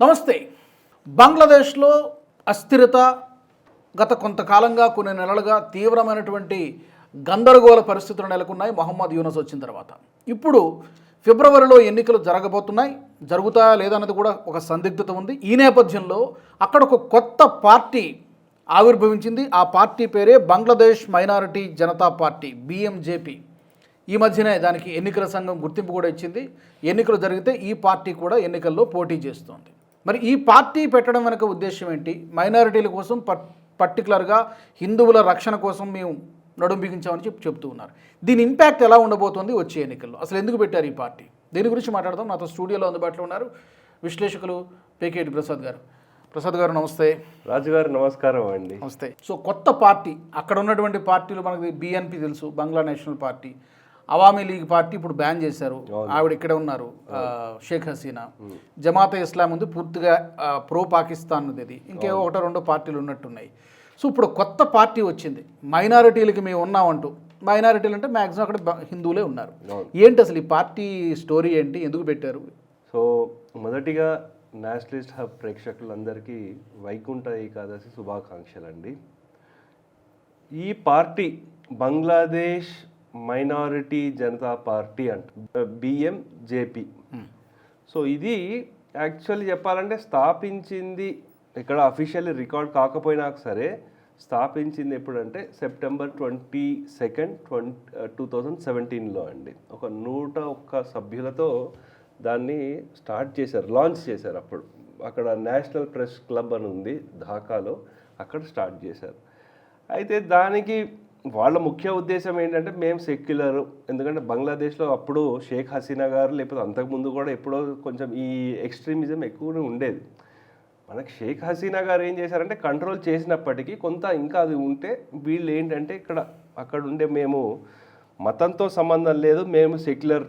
నమస్తే. బంగ్లాదేశ్లో అస్థిరత గత కొంతకాలంగా కొన్ని నెలలుగా తీవ్రమైనటువంటి గందరగోళ పరిస్థితులు నెలకొన్నాయి. మొహమ్మద్ యూనస్ వచ్చిన తర్వాత. ఇప్పుడు ఫిబ్రవరిలో ఎన్నికలు జరగబోతున్నాయి. జరుగుతాయా లేదన్నది కూడా ఒక సందిగ్ధత ఉంది. ఈ నేపథ్యంలో అక్కడ ఒక కొత్త పార్టీ ఆవిర్భవించింది. ఆ పార్టీ పేరే Bangladesh minority Janata party BMJP. ఈ మధ్యనే దానికి ఎన్నికల సంఘం గుర్తింపు కూడా ఇచ్చింది. ఎన్నికలు జరిగితే ఈ పార్టీ కూడా ఎన్నికల్లో పోటీ చేస్తోంది. మరి ఈ పార్టీ పెట్టడం వెనక ఉద్దేశం ఏంటి? మైనారిటీల కోసం పర్టికులర్గా హిందువుల రక్షణ కోసం మేము నడుం బిగించామని చెప్పి చెప్తూ ఉన్నారు. దీని ఇంపాక్ట్ ఎలా ఉండబోతోంది వచ్చే ఎన్నికల్లో? అసలు ఎందుకు పెట్టారు ఈ పార్టీ? దీని గురించి మాట్లాడదాం. నాతో స్టూడియోలో అందుబాటులో ఉన్నారు విశ్లేషకులు పేకేటి ప్రసాద్ గారు. ప్రసాద్ గారు నమస్తే. రాజుగారు నమస్కారం అండి. నమస్తే. సో కొత్త పార్టీ అక్కడ ఉన్నటువంటి పార్టీలు మనకి బిఎన్పి తెలుసు Bangla national party. Awami League party ఇప్పుడు బ్యాన్ చేశారు. ఆవిడ ఇక్కడే ఉన్నారు షేక్ హసీనా. జమాతే ఇస్లాం ఉంది పూర్తిగా ప్రో పాకిస్తాన్ ఇది ఇంకేవో ఒకటో రెండో పార్టీలు ఉన్నట్టున్నాయి. సో ఇప్పుడు కొత్త పార్టీ వచ్చింది. మైనారిటీలకి మేము ఉన్నామంటూ. మైనారిటీలు అంటే మ్యాక్సిమం అక్కడ హిందువులే ఉన్నారు. ఏంటి అసలు ఈ పార్టీ స్టోరీ ఏంటి? ఎందుకు పెట్టారు? సో మొదటిగా నేషనలిస్ట్ హబ్ ప్రేక్షకులందరికీ వైకుంఠ ఏకాదశి శుభాకాంక్షలు అండి ఈ party Bangladesh minority Janata party అంట బిఎంజేపీ సో ఇది యాక్చువల్లీ చెప్పాలంటే స్థాపించింది ఇక్కడ అఫీషియల్లీ రికార్డ్ కాకపోయినా సరే స్థాపించింది ఎప్పుడంటే September twenty second twenty two thousand సెవెంటీన్లో అండి. ఒక నూట ఒక్క సభ్యులతో దాన్ని స్టార్ట్ చేశారు లాంచ్ చేశారు అప్పుడు. అక్కడ నేషనల్ ప్రెస్ క్లబ్ అని ఉంది ఢాకాలో అక్కడ స్టార్ట్ చేశారు. అయితే దానికి వాళ్ళ ముఖ్య ఉద్దేశం ఏంటంటే మేము సెక్యులర్. ఎందుకంటే బంగ్లాదేశ్లో అప్పుడు షేక్ హసీనా గారు లేకపోతే అంతకుముందు కూడా ఎప్పుడో కొంచెం ఈ ఎక్స్ట్రీమిజం ఎక్కువనే ఉండేది. మనకి షేక్ హసీనా గారు ఏం చేశారంటే కంట్రోల్ చేసినప్పటికీ కొంత ఇంకా అది ఉంటే వీళ్ళు ఏంటంటే ఇక్కడ అక్కడ ఉండే మేము మతంతో సంబంధం లేదు మేము secular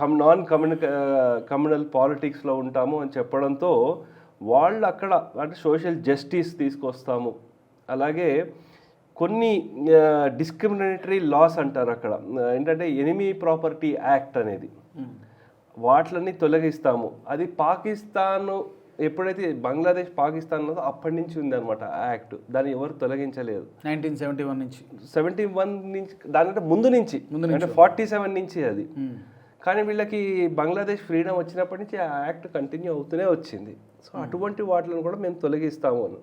cum non communi communal పాలిటిక్స్లో ఉంటాము అని చెప్పడంతో వాళ్ళు అక్కడ అంటే సోషల్ జస్టిస్ తీసుకొస్తాము. అలాగే కొన్ని డిస్క్రిమినేటరీ లాస్ అంటారు అక్కడ. ఏంటంటే ఎనిమీ ప్రాపర్టీ యాక్ట్ అనేది. వాటిని తొలగిస్తాము. అది పాకిస్తాన్ ఎప్పుడైతే బంగ్లాదేశ్ పాకిస్తాన్ ఉన్నదో అప్పటి నుంచి ఉంది అనమాట ఆ యాక్ట్ దాన్ని ఎవరు తొలగించలేదు. నైన్టీన్ సెవెంటీ వన్ నుంచి. సెవెంటీ వన్ నుంచి దానికంటే ముందు నుంచి. అంటే ఫార్టీ సెవెన్ నుంచి అది. కానీ వీళ్ళకి బంగ్లాదేశ్ ఫ్రీడమ్ వచ్చినప్పటి నుంచి ఆ యాక్ట్ కంటిన్యూ అవుతూనే వచ్చింది. సో అటువంటి వాటిని కూడా మేము తొలగిస్తాము అని.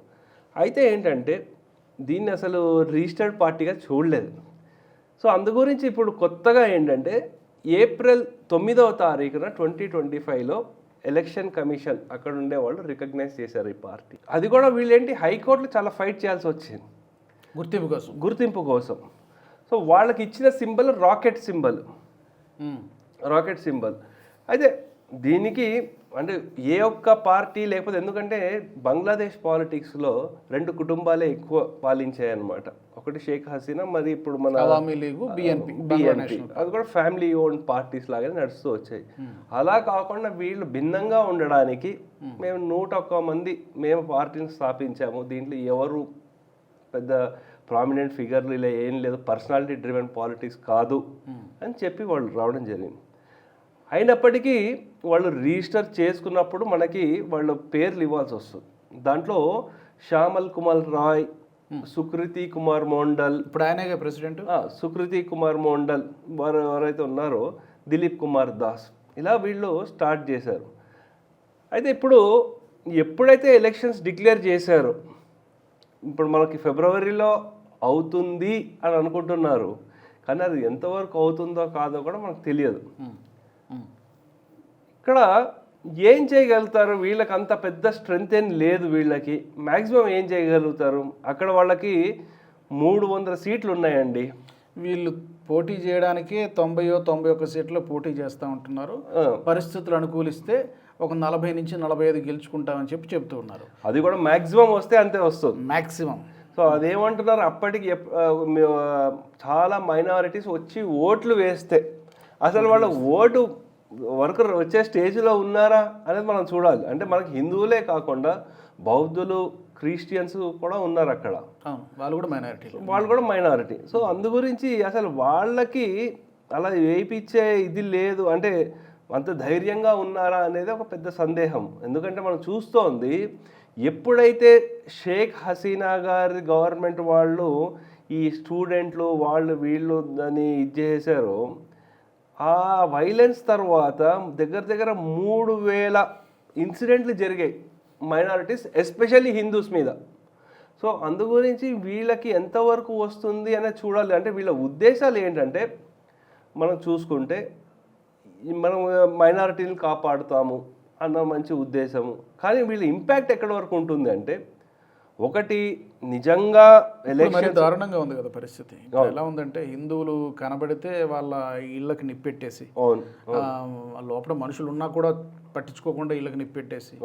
అయితే ఏంటంటే దీన్ని అసలు రిజిస్టర్డ్ పార్టీగా చూడలేదు. సో అందు గురించి ఇప్పుడు కొత్తగా ఏంటంటే ఏప్రిల్ తొమ్మిదవ తారీఖున ట్వంటీ ట్వంటీ ఫైవ్లో ఎలక్షన్ కమిషన్ అక్కడ ఉండే వాళ్ళు రికగ్నైజ్ చేశారు ఈ పార్టీ. అది కూడా వీళ్ళేంటి హైకోర్టులో చాలా ఫైట్ చేయాల్సి వచ్చింది. గుర్తింపు కోసం. గుర్తింపు కోసం. సో వాళ్ళకి ఇచ్చిన symbol rocket symbol. Rocket symbol. అయితే దీనికి అంటే ఏ ఒక్క పార్టీ లేకపోతే ఎందుకంటే బంగ్లాదేశ్ పాలిటిక్స్లో రెండు కుటుంబాలే ఎక్కువ పాలించాయి అన్నమాట ఒకటి షేక్ హసీనా మరి ఇప్పుడు మన అవామీ లీగు బిఎన్పి బిఎన్పి. అది కూడా ఫ్యామిలీ ఓన్ పార్టీస్ లాగానే నడుస్తూ వచ్చాయి. అలా కాకుండా వీళ్ళు భిన్నంగా ఉండడానికి మేము నూట ఒక్క మంది మేము పార్టీని స్థాపించాము. దీంట్లో ఎవరు పెద్ద ప్రామినెంట్ ఫిగర్లు ఇలా ఏం లేదు పర్సనాలిటీ డ్రివెన్ పాలిటిక్స్ కాదు అని చెప్పి వాళ్ళు రావడం జరిగింది. అయినప్పటికీ వాళ్ళు రిజిస్టర్ చేసుకున్నప్పుడు మనకి వాళ్ళ పేర్లు ఇవ్వాల్సి వస్తుంది. దాంట్లో శ్యామల్ కుమార్ రాయ్ సుకృతి కుమార్ మోండల్ ఇప్పుడు ఆయనే ప్రెసిడెంట్? సుకృతి కుమార్ మోండల్ వారు ఎవరైతే ఉన్నారో దిలీప్ కుమార్ దాస్ ఇలా వీళ్ళు స్టార్ట్ చేశారు. అయితే ఇప్పుడు ఎప్పుడైతే ఎలక్షన్స్ డిక్లేర్ చేశారో ఇప్పుడు మనకి ఫిబ్రవరిలో అవుతుంది అని అనుకుంటున్నారు కానీ అది ఎంతవరకు అవుతుందో కాదో కూడా మనకు తెలియదు. ఇక్కడ ఏం చేయగలుగుతారు? వీళ్ళకి అంత పెద్ద స్ట్రెంగ్త్ ఏం లేదు వీళ్ళకి. మ్యాక్సిమం ఏం చేయగలుగుతారు? అక్కడ వాళ్ళకి మూడు వందల సీట్లు ఉన్నాయండి. వీళ్ళు పోటీ చేయడానికే తొంభైయో తొంభై ఒక్క సీట్లో పోటీ చేస్తూ ఉంటున్నారు. పరిస్థితులు అనుకూలిస్తే ఒక నలభై నుంచి నలభై ఐదు గెలుచుకుంటామని చెప్పి చెప్తూ ఉన్నారు. అది కూడా మ్యాక్సిమం వస్తే అంతే వస్తుంది. మ్యాక్సిమం సో అదేమంటున్నారు? అప్పటికి చాలా మైనారిటీస్ వచ్చి ఓట్లు వేస్తే అసలు వాళ్ళ ఓటు వరకు వచ్చే స్టేజ్లో ఉన్నారా అనేది మనం చూడాలి. అంటే మనకి హిందువులే కాకుండా బౌద్ధులు క్రిస్టియన్స్ కూడా ఉన్నారు అక్కడ. వాళ్ళు కూడా మైనారిటీలు వాళ్ళు కూడా మైనారిటీ. సో అందు గురించి అసలు వాళ్ళకి అలా వేయించే ఇది లేదు. అంటే అంత ధైర్యంగా ఉన్నారా అనేది ఒక పెద్ద సందేహం. ఎందుకంటే మనం చూస్తోంది ఎప్పుడైతే షేక్ హసీనా గారి గవర్నమెంట్ వాళ్ళు ఈ స్టూడెంట్లు వాళ్ళు వీళ్ళు దాన్ని ఇది చేశారో ఆ వైలెన్స్ తర్వాత దగ్గర దగ్గర మూడు వేల ఇన్సిడెంట్లు జరిగాయి మైనారిటీస్ ఎస్పెషల్లీ హిందూస్ మీద. సో అందు గురించి వీళ్ళకి ఎంతవరకు వస్తుంది అనేది చూడాలి. అంటే వీళ్ళ ఉద్దేశాలు ఏంటంటే మనం చూసుకుంటే మనం మైనారిటీని కాపాడుతాము అన్న మంచి ఉద్దేశము. కానీ వీళ్ళ ఇంపాక్ట్ ఎక్కడి వరకు ఉంటుంది అంటే ఒకటి నిజంగా ఎలక్షన్ దారుణంగా ఉంది కదా పరిస్థితి. ఎలా ఉందంటే హిందువులు కనబడితే వాళ్ళ ఇళ్ళకి నిప్పెట్టేసి లోపల మనుషులు ఉన్నా కూడా పట్టించుకోకుండా ఇళ్ళకి నిప్పెట్టేసి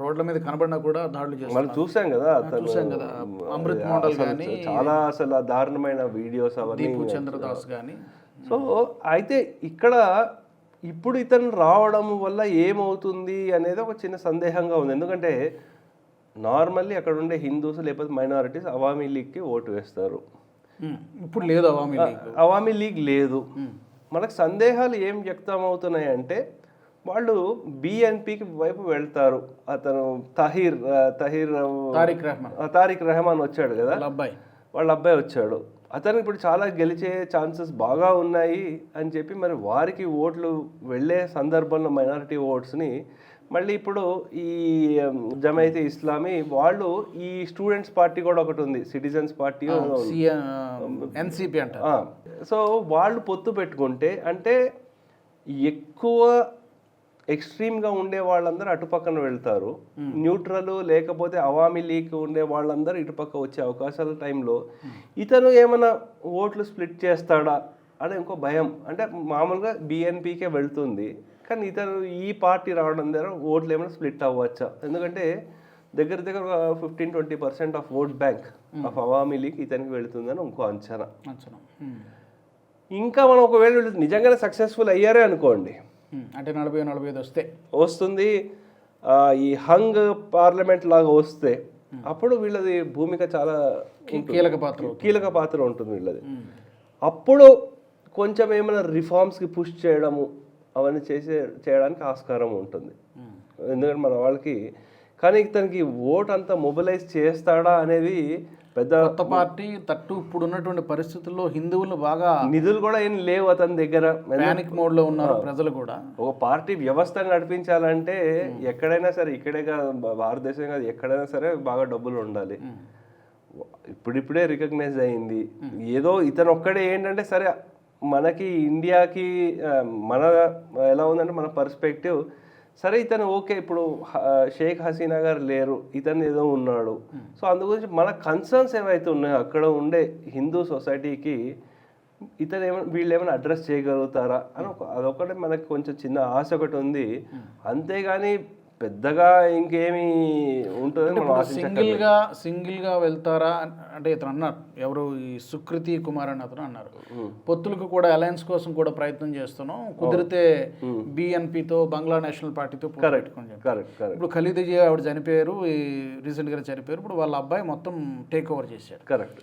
రోడ్ల మీద కనబడినా కూడా దాడులు చేస్తారు చూసాం కదా చూసాం కదా. అమృత్ మోడల్ కానీ చాలా అసలు దారుణమైన వీడియోస్ అవన్నీ దీపు చంద్రదాస్ కానీ సో అయితే ఇక్కడ ఇప్పుడు ఇతను రావడం వల్ల ఏమవుతుంది అనేది ఒక చిన్న సందేహంగా ఉంది. ఎందుకంటే నార్మల్లీ అక్కడ ఉండే హిందూస్ లేకపోతే మైనారిటీస్ అవామీ లీగ్కి ఓటు వేస్తారు. ఇప్పుడు లేదు అవామీ లీగ్. అవామీ లీగ్ లేదు. మనకు సందేహాలు ఏం వ్యక్తం అవుతున్నాయి అంటే వాళ్ళు బిఎన్పికి వైపు వెళ్తారు. అతను తహీర్ తహీర్ తారిక్ రెహమాన్. తారిక్ రెహమాన్ వచ్చాడు కదా. అబ్బాయి. వాళ్ళ అబ్బాయి వచ్చాడు. అతను ఇప్పుడు చాలా గెలిచే ఛాన్సెస్ బాగా ఉన్నాయి అని చెప్పి మరి వారికి ఓట్లు వెళ్ళే సందర్భంలో మైనారిటీ ఓట్స్ని మళ్ళీ ఇప్పుడు ఈ జమైతే ఇస్లామీ వాళ్ళు ఈ స్టూడెంట్స్ పార్టీ కూడా ఒకటి ఉంది సిటిజన్స్ పార్టీ ఎన్సిపి అంట సో వాళ్ళు పొత్తు పెట్టుకుంటే అంటే ఎక్కువ ఎక్స్ట్రీమ్గా ఉండే వాళ్ళందరూ అటుపక్కన వెళ్తారు. న్యూట్రల్ లేకపోతే అవామీ లీగ్ ఉండే వాళ్ళందరూ ఇటుపక్క వచ్చే అవకాశాల టైంలో ఇతను ఏమైనా ఓట్లు స్ప్లిట్ చేస్తాడా అనే ఇంకో భయం. అంటే మామూలుగా బిఎన్పికే వెళ్తుంది. కానీ ఇతను ఈ పార్టీ రావడం ద్వారా ఓట్లు ఏమైనా స్ప్లిట్ అవ్వచ్చా ఎందుకంటే దగ్గర దగ్గర fifteen twenty percent of vote bank of Awami League ఇతనికి వెళుతుందని ఇంకో అంచనా అంచనా ఉమ్. ఇంకా మనం ఒకవేళ నిజంగానే సక్సెస్ఫుల్ అయ్యారే అనుకోండి ఉమ్. అంటే నలభై నలభై ఐదు వస్తే వస్తుంది ఈ హంగ్ పార్లమెంట్ లాగా వస్తే అప్పుడు వీళ్ళది భూమిక చాలా. కీలక పాత్ర. కీలక పాత్ర ఉంటుంది వీళ్ళది. అప్పుడు కొంచెం ఏమైనా రిఫార్మ్స్కి పుష్ చేయడము అవన్నీ చేసే చేయడానికి ఆస్కారం ఉంటుంది. ఎందుకంటే మన వాళ్ళకి కానీ ఇతనికి ఓట్ అంతా మొబిలైజ్ చేస్తాడా అనేది పెద్ద కొత్త పార్టీ తట్టు ఇప్పుడు ఉన్నటువంటి పరిస్థితుల్లో హిందువులను బాగా నిధులు కూడా ఏం లేవు అతని దగ్గర. పానిక్ మోడ్లో ఉన్నారు ప్రజలు కూడా. ఒక పార్టీ వ్యవస్థను నడిపించాలంటే ఎక్కడైనా సరే ఇక్కడే కాదు భారతదేశం కాదు ఎక్కడైనా సరే బాగా డబ్బులు ఉండాలి. ఇప్పుడిప్పుడే రికగ్నైజ్ అయింది. ఏదో ఇతను ఒక్కడే ఏంటంటే సరే మనకి ఇండియాకి మన ఎలా ఉందంటే మన పర్స్పెక్టివ్ సరే ఇతను ఓకే ఇప్పుడు షేక్ హసీనా గారు లేరు ఇతను ఏదో ఉన్నాడు. సో అందు గురించి మన కన్సర్న్స్ ఏవైతే ఉన్నాయో అక్కడ ఉండే హిందూ సొసైటీకి ఇతను ఏమైనా వీళ్ళు ఏమైనా అడ్రస్ చేయగలుగుతారా? అని ఒక అదొకటి మనకి కొంచెం చిన్న ఆశ ఒకటి ఉంది. అంతేగాని పెద్దగా ఇంకేమి ఉంటుందని మనం ఆశించక్కర్లేదు. సింగిల్గా సింగిల్గా వెళ్తారా అంటే ఇతను అన్నారు ఎవరు ఈ సుకృతి కుమార్ అని అతను అన్నారు. పొత్తులకు కూడా అలయన్స్ కోసం కూడా ప్రయత్నం చేస్తున్నాం. కుదిరితే బిఎన్పితో బంగ్లా నేషనల్ పార్టీతో ఇప్పుడు ఖలీదజీ ఆవిడ చనిపోయారు ఈ రీసెంట్గా చనిపోయారు ఇప్పుడు వాళ్ళ అబ్బాయి మొత్తం టేక్ ఓవర్ చేశాడు. కరెక్ట్.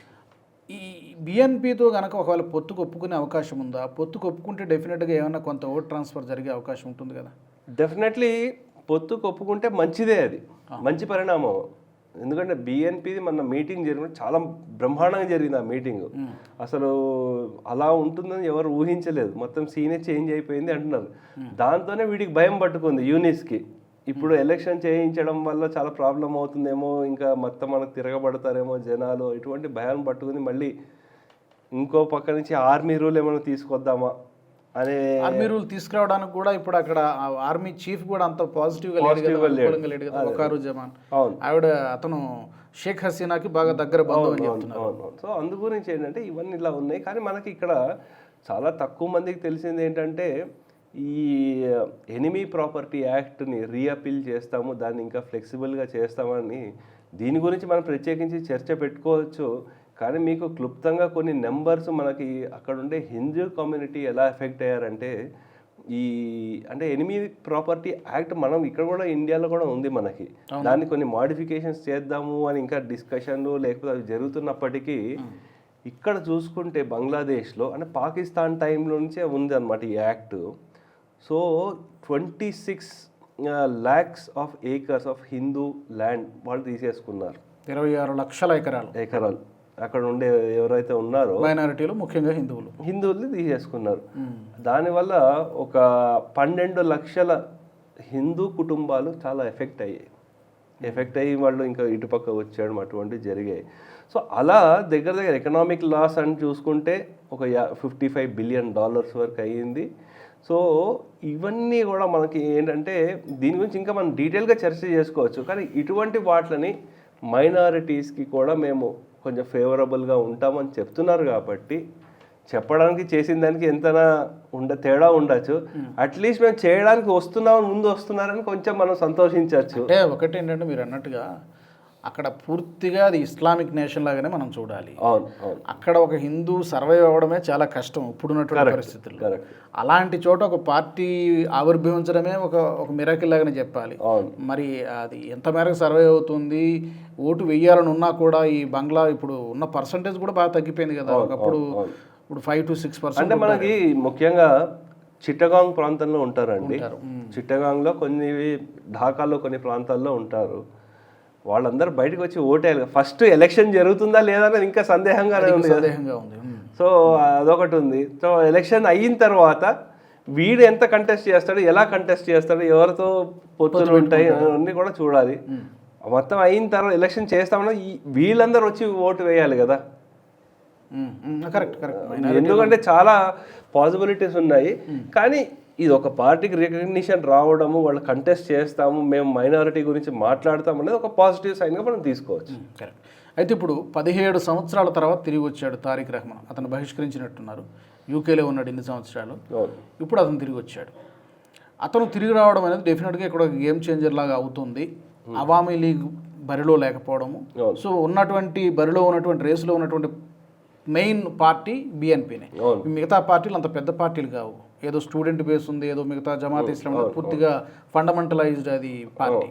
ఈ బిఎన్పితో కనుక ఒకవేళ పొత్తుకు ఒప్పుకునే అవకాశం ఉందా? పొత్తుకు ఒప్పుకుంటే డెఫినెట్గా ఏమైనా కొంత ఓట్ ట్రాన్స్ఫర్ జరిగే అవకాశం ఉంటుంది కదా? డెఫినెట్లీ పొత్తు ఒప్పుకుంటే మంచిదే అది. మంచి పరిణామం. ఎందుకంటే బిఎన్పిది మన మీటింగ్ జరిగిన చాలా బ్రహ్మాండంగా జరిగింది ఆ మీటింగ్. అసలు అలా ఉంటుందని ఎవరు ఊహించలేదు. మొత్తం సీనే చేంజ్ అయిపోయింది అంటున్నారు. దాంతోనే వీడికి భయం పట్టుకుంది యూనిస్కి. ఇప్పుడు ఎలక్షన్ చేయించడం వల్ల చాలా ప్రాబ్లం అవుతుందేమో ఇంకా మొత్తం మనకు తిరగబడతారేమో జనాలు ఇటువంటి భయం పట్టుకుని మళ్ళీ ఇంకో పక్క నుంచి ఆర్మీ రూల్ ఏమైనా తీసుకొద్దామా? అనే ఆర్మీ రూల్ తీసుకురావడానికి కూడా ఇప్పుడు అక్కడ ఆర్మీ చీఫ్ కూడా అంత పాజిటివ్గా లేడు కదా వకారు జమాన్ ఆవిడ అతను షేక్ హసీనాకి బాగా దగ్గర బంధువు అని చెప్తున్నారు. సో అందు గురించి ఏంటంటే ఇవన్నీ ఇలా ఉన్నాయి. కానీ మనకి ఇక్కడ చాలా తక్కువ మందికి తెలిసింది ఏంటంటే ఈ ఎనిమీ ప్రాపర్టీ యాక్ట్ని రీఅపీల్ చేస్తాము దాన్ని ఇంకా ఫ్లెక్సిబుల్గా చేస్తామని దీని గురించి మనం ప్రత్యేకించి చర్చ పెట్టుకోవచ్చు. కానీ మీకు క్లుప్తంగా కొన్ని నెంబర్స్ మనకి అక్కడ ఉండే హిందూ కమ్యూనిటీ ఎలా ఎఫెక్ట్ అయ్యారంటే ఈ అంటే ఎనిమీ ప్రాపర్టీ యాక్ట్ మనం ఇక్కడ కూడా ఇండియాలో కూడా ఉంది మనకి. దాన్ని కొన్ని మాడిఫికేషన్స్ చేద్దాము అని ఇంకా డిస్కషన్లు లేకపోతే అవి జరుగుతున్నప్పటికీ ఇక్కడ చూసుకుంటే బంగ్లాదేశ్లో అంటే పాకిస్తాన్ టైంలో నుంచే ఉంది అనమాట ఈ act. So twenty six lakhs of acres of Hindu land వాళ్ళు తీసేసుకున్నారు. ఇరవై ఆరు లక్షల ఎకరాలు. ఎకరాలు. అక్కడ ఉండే ఎవరైతే ఉన్నారో మైనారిటీలు ముఖ్యంగా హిందువులు. హిందువుల్ని తీసేసుకున్నారు. దానివల్ల ఒక పన్నెండు లక్షల హిందూ కుటుంబాలు చాలా ఎఫెక్ట్ అయ్యాయి. ఎఫెక్ట్ అయ్యి వాళ్ళు ఇంకా ఇటుపక్క వచ్చేయడం అటువంటివి జరిగాయి. సో అలా దగ్గర దగ్గర ఎకనామిక్ లాస్ అని చూసుకుంటే ఒక ఫిఫ్టీ ఫైవ్ బిలియన్ డాలర్స్ వరకు అయ్యింది. సో ఇవన్నీ కూడా మనకి ఏంటంటే దీని గురించి ఇంకా మనం డీటెయిల్గా చర్చ చేసుకోవచ్చు. కానీ ఇటువంటి వాటిని మైనారిటీస్కి కూడా మేము కొంచెం ఫేవరబుల్గా ఉంటామని చెప్తున్నారు కాబట్టి చెప్పడానికి చేసిన దానికి ఎంతనా ఉండ తేడా ఉండొచ్చు. అట్లీస్ట్ మేము చేయడానికి వస్తున్నాం ముందు వస్తున్నారని కొంచెం మనం సంతోషించవచ్చు అంటే ఒకటి ఏంటంటే మీరు అన్నట్టుగా అక్కడ పూర్తిగా అది ఇస్లామిక్ నేషన్ లాగానే మనం చూడాలి. అక్కడ ఒక హిందూ సర్వైవ్ అవ్వడమే చాలా కష్టం ఇప్పుడున్నటువంటి పరిస్థితుల్లో. అలాంటి చోట ఒక పార్టీ ఆవిర్భవించడమే ఒక ఒక మిరాకిల్ లాగానే చెప్పాలి. మరి అది ఎంత మేరకు సర్వే అవుతుంది ఓటు వెయ్యాలని ఉన్నా కూడా ఈ బంగ్లా ఇప్పుడు ఉన్న పర్సంటేజ్ కూడా బాగా తగ్గిపోయింది కదా. ఒకప్పుడు. ఇప్పుడు ఫైవ్ టు సిక్స్ పర్సెంట్ అంటే మనకి ముఖ్యంగా చిట్టగాంగ్ ప్రాంతంలో ఉంటారండి. చిట్టగాంగ్లో కొన్ని ఢాకాలో కొన్ని ప్రాంతాల్లో ఉంటారు. వాళ్ళందరూ బయటకు వచ్చి ఓటేయాలి. ఫస్ట్ ఎలక్షన్ జరుగుతుందా లేదా అనేది ఇంకా సందేహంగానే ఉంది. సందేహంగా ఉంది. సో అదొకటి ఉంది. సో ఎలక్షన్ అయిన తర్వాత వీడు ఎంత కంటెస్ట్ చేస్తాడు ఎలా కంటెస్ట్ చేస్తాడు ఎవరితో పొత్తులు ఉంటాయి అన్నీ కూడా చూడాలి. మొత్తం అయిన తర్వాత ఎలక్షన్ చేస్తామన్నా వీళ్ళందరూ వచ్చి ఓటు వేయాలి కదా. Correct correct. ఎందుకంటే చాలా పాసిబిలిటీస్ ఉన్నాయి. కానీ ఇది ఒక పార్టీకి రికగ్నిషన్ రావడము వాళ్ళు కంటెస్ట్ చేస్తాము మేము మైనారిటీ గురించి మాట్లాడతాం అనేది ఒక పాజిటివ్ సైన్గా మనం తీసుకోవచ్చు. కరెక్ట్ అయితే ఇప్పుడు పదిహేడు సంవత్సరాల తర్వాత తిరిగి వచ్చాడు తారిక్ రహమాన్. అతను బహిష్కరించినట్టున్నారు. యూకేలో ఉన్నాడు ఇన్ని సంవత్సరాలు. ఇప్పుడు అతను తిరిగి వచ్చాడు. అతను తిరిగి రావడం అనేది డెఫినెట్గా ఇక్కడ ఒక గేమ్ చేంజర్ లాగా అవుతుంది. అవామీ లీగ్ బరిలో లేకపోవడము. సో ఉన్నటువంటి బరిలో ఉన్నటువంటి రేసులో ఉన్నటువంటి మెయిన్ పార్టీ బిఎన్పినే మిగతా పార్టీలు అంత పెద్ద పార్టీలు కావు. ఏదో స్టూడెంట్ బేస్ ఉంది ఏదో మిగతా జమాత్ ఇస్లాం. పూర్తిగా ఫండమెంటలైజ్డ్ అది పార్టీ.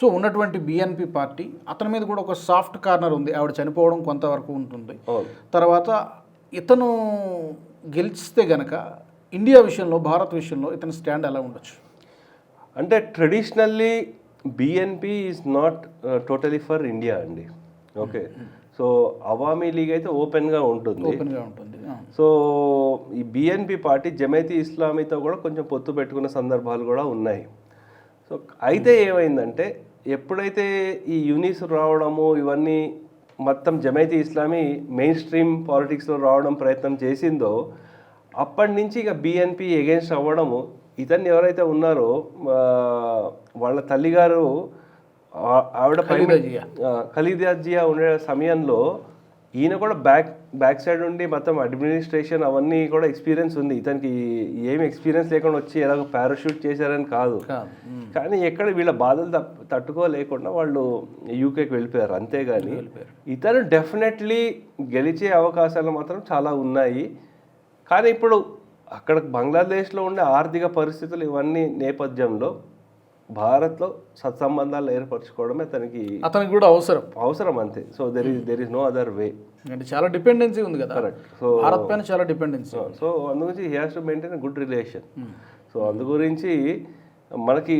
సో ఉన్నటువంటి బిఎన్పి పార్టీ అతని మీద కూడా ఒక సాఫ్ట్ కార్నర్ ఉంది. ఆవిడ చనిపోవడం కొంతవరకు ఉంటుంది. తర్వాత ఇతను గెలిస్తే గనక ఇండియా విషయంలో భారత్ విషయంలో ఇతని స్టాండ్ ఎలా ఉండొచ్చు? అంటే traditionally BNP is not totally for India అండి. ఓకే సో అవామీ లీగ్ అయితే ఓపెన్గా ఉంటుంది. ఓపెన్గా ఉంటుంది. సో ఈ బిఎన్పి పార్టీ జమైతీ ఇస్లామీతో కూడా కొంచెం పొత్తు పెట్టుకున్న సందర్భాలు కూడా ఉన్నాయి. సో అయితే ఏమైందంటే ఎప్పుడైతే ఈ యూనిస్ రావడము ఇవన్నీ మొత్తం జమైతీ ఇస్లామీ మెయిన్ స్ట్రీమ్ పాలిటిక్స్లో రావడం ప్రయత్నం చేసిందో అప్పటి నుంచి ఇక బిఎన్పి ఎగెన్స్ట్ అవ్వడము ఇతన్ని ఎవరైతే ఉన్నారో వాళ్ళ తల్లిగారు ఆవిడ పైన ఖలీదా జియా. ఉండే సమయంలో ఈయన కూడా బ్యాక్ బ్యాక్ సైడ్ ఉండి మొత్తం అడ్మినిస్ట్రేషన్ అవన్నీ కూడా ఎక్స్పీరియన్స్ ఉంది. ఇతనికి ఏమి ఎక్స్పీరియన్స్ లేకుండా వచ్చి ఎలాగో పారాషూట్ చేశారని కాదు. కానీ ఎక్కడ వీళ్ళ బాధలు తట్టుకోలేకుండా వాళ్ళు యూకేకి వెళ్ళిపోయారు. అంతేగాని ఇతను డెఫినెట్లీ గెలిచే అవకాశాలు మాత్రం చాలా ఉన్నాయి. కానీ ఇప్పుడు అక్కడ బంగ్లాదేశ్లో ఉండే ఆర్థిక పరిస్థితులు ఇవన్నీ నేపథ్యంలో భారత్లో సత్సంబంధాలు ఏర్పరచుకోవడమే తనకి అతనికి కూడా అవసరం. అవసరం అంతే. So there is there is no other way అంటే చాలా డిపెండెన్సీ ఉంది కదా. కరెక్ట్ సో భారత్ పైన చాలా డిపెండెన్సీ సో అందుగురించి he has to maintain good relation so అందు గురించి మనకి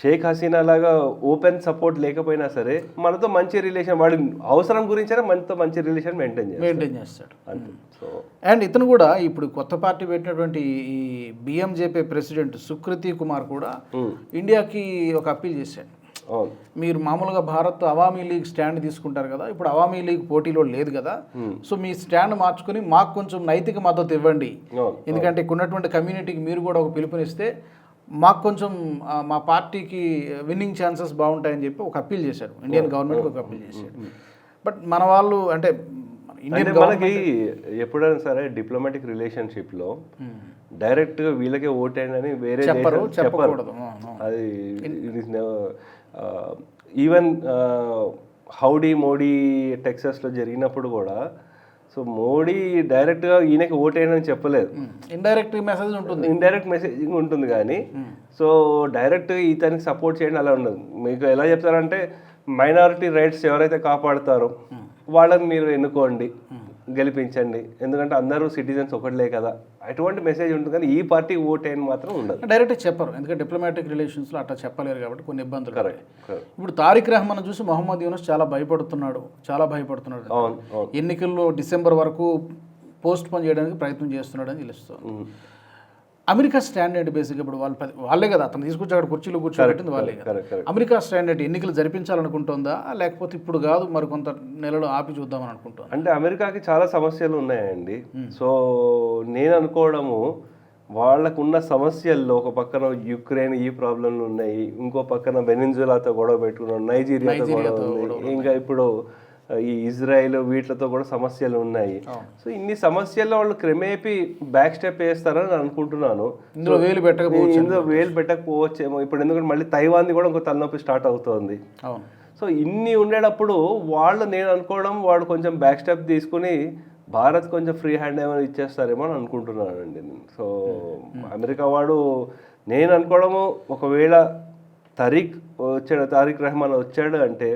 షేక్ హసీనా లాగా ఓపెన్ సపోర్ట్ లేకపోయినా సరే మనతో మంచి రిలేషన్ వాడి అవసరం గురించైనా మనతో మంచి రిలేషన్ మెయింటైన్ మెయింటైన్ చేస్తాడు. అంతే. సో అండ్ ఇతను కూడా ఇప్పుడు కొత్త పార్టీ పెట్టినటువంటి ఈ బిఎంజేపీ ప్రెసిడెంట్ సుకృతి కుమార్ కూడా ఇండియాకి ఒక అప్పీల్ చేశాడు. మీరు మామూలుగా భారత్ అవామీ లీగ్ స్టాండ్ తీసుకుంటారు కదా ఇప్పుడు అవామీ లీగ్ పోటీలో లేదు కదా సో మీ స్టాండ్ మార్చుకుని మాకు కొంచెం నైతిక మద్దతు ఇవ్వండి. అవును ఎందుకంటే ఇక్కడ ఉన్నటువంటి కమ్యూనిటీకి మీరు కూడా ఒక పిలుపునిస్తే మాకు కొంచెం మా పార్టీకి విన్నింగ్ ఛాన్సెస్ బాగుంటాయని చెప్పి ఒక అప్పీల్ చేశాడు ఇండియన్ గవర్నమెంట్కి ఒక అప్పీల్ చేశాడు బట్ మన వాళ్ళు అంటే ఇండియన్ మనకి ఎప్పుడైనా సరే డిప్లొమాటిక్ రిలేషన్షిప్లో డైరెక్ట్గా వీళ్ళకే ఓటేయండి అని వేరే చెప్పరు చెప్పకూడదు. అది ఈవెన్ హౌడీ మోడీ టెక్సస్లో జరిగినప్పుడు కూడా సో మోడీ డైరెక్ట్గా ఈయనకి ఓటేయని అని చెప్పలేదు ఇండైరెక్ట్ మెసేజ్ ఉంటుంది. ఇండైరెక్ట్ మెసేజింగ్ ఉంటుంది కానీ సో డైరెక్ట్ ఇతనికి సపోర్ట్ చేయండి అలా ఉండదు. మీకు ఎలా చెప్తారంటే మైనారిటీ రైట్స్ ఎవరైతే కాపాడుతారో వాళ్ళని మీరు ఎన్నుకోండి. గెలిపించండి. ఎందుకంటే అందరూ సిటిజన్స్ ఒకటిలే కదా. అటువంటి మెసేజ్ ఉంటుంది కానీ ఈ పార్టీ ఓట్ అని మాత్రం ఉండదు. డైరెక్ట్ చెప్పరు. ఎందుకంటే డిప్లొమాటిక్ రిలేషన్స్లో అట్లా చెప్పలేరు కాబట్టి కొన్ని ఇబ్బందులు. Correct. ఇప్పుడు తారిక్ రెహమాన్ చూసి మొహమ్మద్ యూనస్ చాలా భయపడుతున్నాడు. చాలా భయపడుతున్నాడు. అవును ఎన్నికల్లో డిసెంబర్ వరకు పోస్ట్ పోన్ చేయడానికి ప్రయత్నం చేస్తున్నాడు అని తెలుస్తుంది. అమెరికా స్టాండర్డ్ బేసిక్ ఇప్పుడు వాళ్ళు వాళ్ళే కదా అతను తీసుకొచ్చి అక్కడ కుర్చీలో కూర్చోబెట్టింది వాళ్ళే కదా. అమెరికా స్టాండర్డ్ ఎన్నికలు జరిపించాలనుకుంటుందా లేకపోతే ఇప్పుడు కాదు మరి కొంత నెలలు ఆపి చూద్దామని అనుకుంటుందా? అంటే అమెరికాకి చాలా సమస్యలు ఉన్నాయండి. సో నేను అనుకోవడము వాళ్ళకున్న సమస్యల్లో ఒక పక్కన యుక్రెయిన్ ఈ ప్రాబ్లంలు ఉన్నాయి ఇంకో పక్కన వెనిజులాతో గొడవ పెట్టుకున్నాం నైజీరియాతో గొడవ ఇంకా ఇప్పుడు ఈ ఇజ్రాయెల్ వీటితో కూడా సమస్యలు ఉన్నాయి. సో ఇన్ని సమస్యల్లో వాళ్ళు క్రమేపీ బ్యాక్ స్టెప్ వేస్తారని అనుకుంటున్నాను. ఇందులో వేలు పెట్టకపోవచ్చు ఇందులో వేలు పెట్టకపోవచ్చేమో. ఇప్పుడు ఎందుకంటే మళ్ళీ తైవాన్ది కూడా ఇంకో తలనొప్పి స్టార్ట్ అవుతోంది. సో ఇన్ని ఉండేటప్పుడు వాళ్ళు నేను అనుకోవడం వాళ్ళు కొంచెం బ్యాక్ స్టెప్ తీసుకుని భారత్ కొంచెం ఫ్రీ హ్యాండ్ ఏమైనా ఇచ్చేస్తారేమో అని అనుకుంటున్నానండి నేను. సో అమెరికా వాడు నేను అనుకోవడము ఒకవేళ తరీక్ వచ్చాడు తారిక్ రెహమాన్ వచ్చాడు అంటే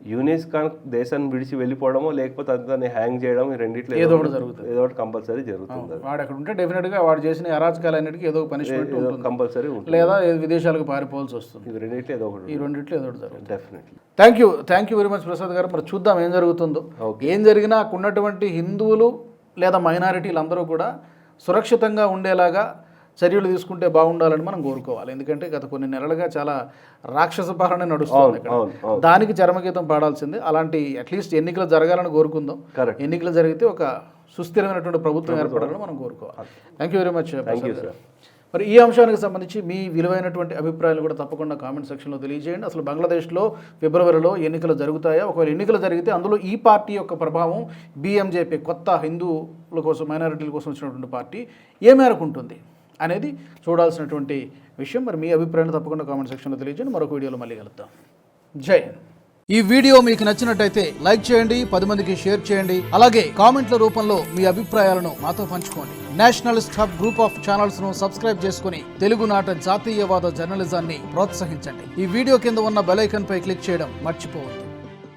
యూనిస్ ఖాన్ దేశాన్ని విడిచి వెళ్ళిపోవడమో లేకపోతే అతన్ని హ్యాంగ్ చేయడం రెండిట్లో ఏదో ఒకటి జరుగుతుంది. ఏదో ఒకటి కంపల్సరీ జరుగుతుంది. వాడు అక్కడ ఉంటే డెఫినెట్గా వాడు చేసిన అరాచకాలన్నిటికీ ఏదో పనిష్మెంట్ కంపల్సరీ ఉంటుంది. లేదా విదేశాలకు పారిపోవాల్సి వస్తుంది. ఇది రెండిట్లో ఏదో ఒకటి ఈ రెండిట్లో ఏదో ఒకటి జరుగుతుంది. Definitely thank you thank you very much Prasad garu. మరి చూద్దాం ఏం జరుగుతుందో. ఏం జరిగినా అక్కడ ఉన్నటువంటి హిందువులు లేదా మైనారిటీలు అందరూ కూడా సురక్షితంగా ఉండేలాగా చర్యలు తీసుకుంటే బాగుండాలని మనం కోరుకోవాలి. ఎందుకంటే గత కొన్ని నెలలుగా చాలా రాక్షస పాలన నడుస్తుంది ఇక్కడ దానికి చరమగీతం పాడాల్సిందే. అలాంటి అట్లీస్ట్ ఎన్నికలు జరగాలని కోరుకుందాం. ఎన్నికలు జరిగితే ఒక సుస్థిరమైనటువంటి ప్రభుత్వం ఏర్పడాలని మనం కోరుకోవాలి. థ్యాంక్ యూ వెరీ మచ్ మరి ఈ అంశానికి సంబంధించి మీ విలువైనటువంటి అభిప్రాయాలు కూడా తప్పకుండా కామెంట్ సెక్షన్లో తెలియజేయండి. అసలు బంగ్లాదేశ్లో ఫిబ్రవరిలో ఎన్నికలు జరుగుతాయా? ఒకవేళ ఎన్నికలు జరిగితే అందులో ఈ పార్టీ యొక్క ప్రభావం బీఎంజేపీ కొత్త హిందువుల కోసం మైనారిటీల కోసం వచ్చినటువంటి పార్టీ ఏ మేరకు ఉంటుంది? అనేది చూడాల్సినటువంటి విషయం. మరి మీ అభిప్రాయాన్ని తప్పకుండా కామెంట్ సెక్షన్లో తెలియజేయండి. మరొక వీడియోలో మళ్ళీ కలుద్దాం. జై ఈ వీడియో మీకు నచ్చినట్టయితే లైక్ చేయండి పది మందికి షేర్ చేయండి. అలాగే కామెంట్ల రూపంలో మీ అభిప్రాయాలను మాతో పంచుకోండి. నేషనలిస్ట్ హబ్ గ్రూప్ ఆఫ్ ఛానల్స్ను సబ్స్క్రైబ్ చేసుకుని తెలుగునాట జాతీయవాద జర్నలిజాన్ని ప్రోత్సహించండి. ఈ వీడియో కింద ఉన్న బెల్ పై క్లిక్ చేయడం మర్చిపోవద్దు.